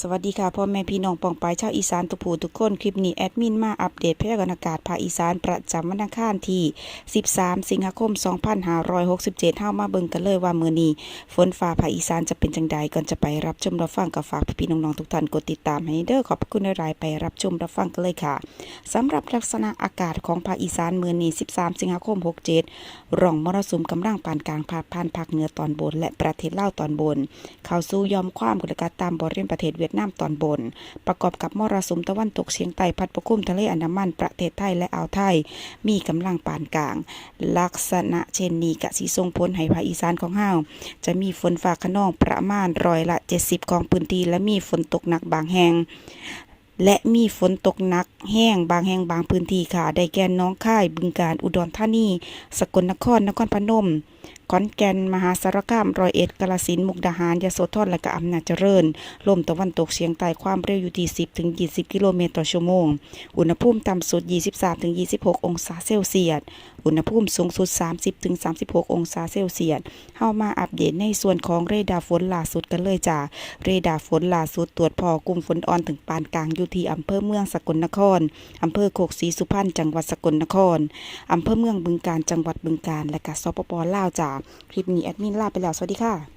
สวัสดีค่ะพ่อแม่พี่น้องปองปายชาวอีสานทุกผู้ทุกคนคลิปนี้แอดมินมาอัปเดตพยากรณ์อากาศภาคอีสานประจำวันอังคารที่ 13 สิงหาคม 2567เฮามาเบิ่งกันเลยว่ามื้อนี้ฝนฟ้าภาคอีสานจะเป็นจังใดก่อนจะไปรับชมรับฟังก็ฝากพี่ๆน้องๆทุกท่านกดติดตามให้เด้อขอบคุณหลายไปรับชมรับฟังกันเลยค่ะสำหรับลักษณะอากาศของภาคอีสานมื้อนี้ 13 สิงหาคม 67 ร่องมรสุมกำลังปานกลางพาดผ่านภาคเหนือตอนบน และประเทศลาวตอนบน เข้าสู่ยอมความกดอากาศต่ำบริเวณประเทศเวียดนามตอนบน ประกอบกับมรสุมตะวันตกเฉียงใต้พัดปกคลุมทะเลอันดามันประเทศไทยและอ่าวไทย มีกำลังปานกลาง ลักษณะเช่นนี้กะสิส่งผลให้ภาคอีสานของเฮาจะมีฝนฟ้าขนองประมาณร้อยละ 70 ของพื้นที่และมีฝนตกหนักบางแห่งและมีฝนตกหนักแห้งบางแห่งบางพื้นที่ค่ะ ได้แก่น้องค่ายบึงกาฬอุดรธานี สกลนครนครพนมขอนแก่น มหาสารคามร้อยเอ็ดกาฬสินมุกดาหารยโสธรและก็อำนาจเจริญ ลมตะวันตกเฉียงใต้ความเร็วอยู่ที่ 10 ถึง 20 กิโลเมตรต่อชั่วโมง อุณหภูมิต่ำสุด 23 ถึง 26 องศาเซลเซียส อุณหภูมิสูงสุด 30 ถึง 36 องศาเซลเซียสเฮามาอัปเดตในส่วนของเรดาร์ฝนล่าสุดกันเลยจ้าเรดาร์ฝนล่าสุดตรวจพอกลุ่มฝนอ่อนถึงปานกลางอยู่ที่อำเภอเมืองสกลนครอำเภอโคกศรีสุพรรณจังหวัดสกลนครอำเภอเมืองบึงกาฬจังหวัดบึงกาฬและก็สปปลาวจ้าคลิปนี้แอดมินลาไปแล้ว สวัสดีค่ะ